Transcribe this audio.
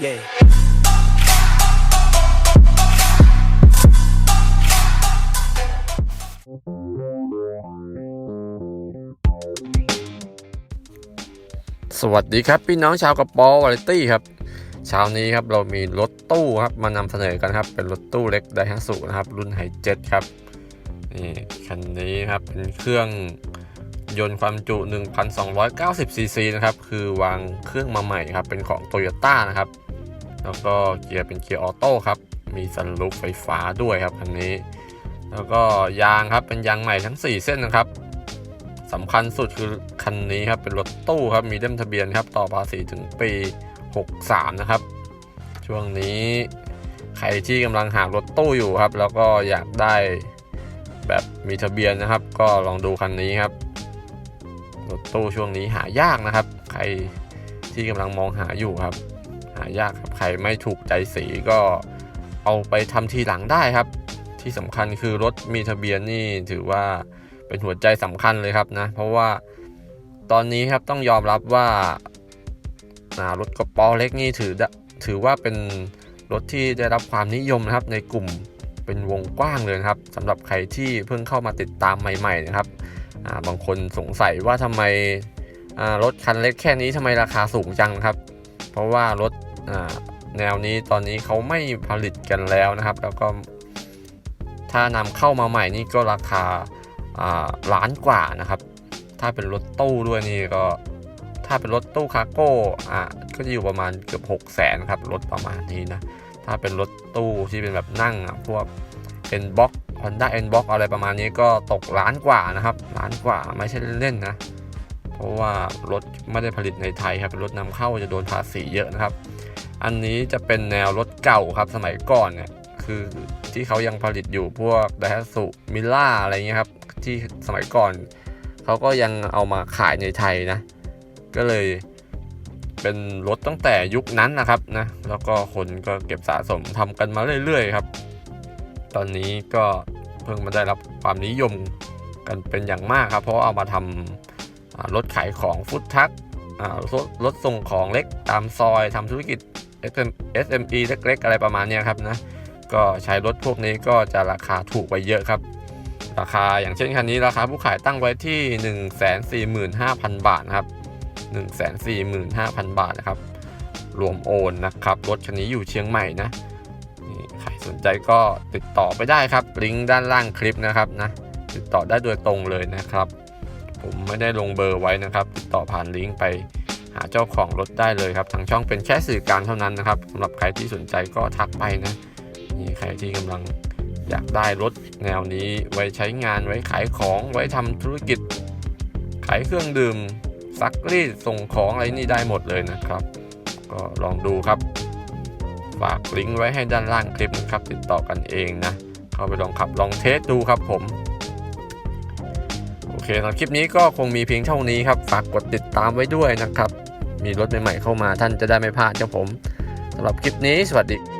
Yeah. สวัสดีครับ พี่น้องชาวกระป๋อวาไรตี้ครับเช้านี้ครับเรามีรถตู้ครับมานำเสนอกันครับ เป็นรถตู้เล็กไดฮัสุนะครับ รุ่นไฮเจ็ตครับนี่คันนี้ครับเป็นเครื่องยนต์ความจุ 1,290ซีซีนะครับ คือวางเครื่องมาใหม่ครับ เป็นของโตโยต้านะครับ แล้วก็เกียร์เป็นเกียร์ออโต้ครับ มีสันลูปไฟฟ้าด้วยครับคันนี้ แล้วก็ยางครับเป็นยางใหม่ทั้ง 4 เส้นนะครับสำคัญสุดคือคันนี้ครับเป็นรถตู้ครับมีเล่มทะเบียนครับต่อภาษีถึงปี 63 นะครับ ช่วงนี้ใครที่กำลังหารถตู้อยู่ครับ แล้วก็อยากได้แบบมีทะเบียนนะครับ ก็ลองดูคันนี้ครับรถตู้ช่วงนี้หายากนะครับ ใครที่กำลังมองหาอยู่ครับ หายากครับใครไม่ถูกใจสีก็เอาไปทำทีหลังได้ครับ ที่สำคัญคือรถมีทะเบียนนี่ถือว่าเป็นหัวใจสำคัญเลยครับนะ เพราะว่าตอนนี้ครับต้องยอมรับว่ารถกระป๋อเล็กนี่ถือถือว่าเป็นรถที่ได้รับความนิยมนะครับในกลุ่มเป็นวงกว้างเลยครับสำหรับใครที่เพิ่งเข้ามาติดตามใหม่ ๆ นะครับาบางคนสงสัยว่าทำไมรถคันเล็กแค่นี้ทำไมราคาสูงจังครับ เพราะว่ารถ แนวนี้ตอนนี้เขาไม่ผลิตกันแล้วนะครับ แล้วก็ถ้านำเข้ามาใหม่นี่ก็ราคาล้านกว่านะครับ ถ้าเป็นรถตู้ด้วยนี่ก็ถ้าเป็นรถตู้คารโก้อ่าก็จะอยู่ประมาณเกือบ6 0แสนครับรถประมาณนี้นะ ถ้าเป็นรถตู้ที่เป็นแบบนั่งอะพวก N box Honda N box อะไรประมาณนี้ก็ตกล้านกว่านะครับล้านกว่าไม่ใช่เล่นๆนะ เพราะว่ารถไม่ได้ผลิตในไทยครับเป็นรถนำเข้าจะโดนภาษีเยอะนะครับ อันนี้จะเป็นแนวรถเก่าครับสมัยก่อนเนี่ยคือที่เขายังผลิตอยู่พวกไดฮัตสุมิล่าอะไรเงี้ยครับ ที่สมัยก่อนเขาก็ยังเอามาขายในไทยนะ ก็เลยเป็นรถตั้งแต่ยุคนั้นนะครับนะ แล้วก็คนก็เก็บสะสมทำกันมาเรื่อยๆครับ ตอนนี้ก็เพิ่งมาได้รับความนิยมกันเป็นอย่างมากครับ เพราะเอามาทำรถขายของฟุตทักรถรถส่งของเล็กตามซอยทำธุรกิจ SME เล็กๆอะไรประมาณนี้ครับนะก็ใช้รถพวกนี้ก็จะราคาถูกไปเยอะครับ ราคาอย่างเช่นคันนี้ราคาผู้ขายตั้งไว้ที่ 145,000 บาทนะครับ 145,000 บาทนะครับ รวมโอนนะครับ รถคันนี้อยู่เชียงใหม่นะใครสนใจก็ติดต่อไปได้ครับ ลิงก์ด้านล่างคลิปนะครับนะ ติดต่อได้โดยตรงเลยนะครับ ผมไม่ได้ลงเบอร์ไว้นะครับ ติดต่อผ่านลิงก์ไปาเจ้าของรถได้เลยครับทางช่องเป็นแค่สื่อกลารเท่านั้นนะครับสำหรับใครที่สนใจก็ทักไปนะนี่ใครที่กำลังอยากได้รถแนวนี้ไว้ใช้งานไว้ขายของไว้ทำธุรกิจ ขายเครื่องดื่มซักรีดส่งของอะไรนี่ได้หมดเลยนะครับ ก็ลองดูครับ ฝากลิงก์ไว้ให้ด้านล่างคลิปนะครับ ติดต่อกันเองนะเข้าไปลองขับลองเทสดูครับผมโอเคสำหรับคลิปนี้ก็คงมีเพียงเท่านี้ครับ ฝากกดติดตามไว้ด้วยนะครับ มีรถใหม่ๆเข้ามาท่านจะได้ไม่พลาดครับผมสำหรับคลิปนี้สวัสดี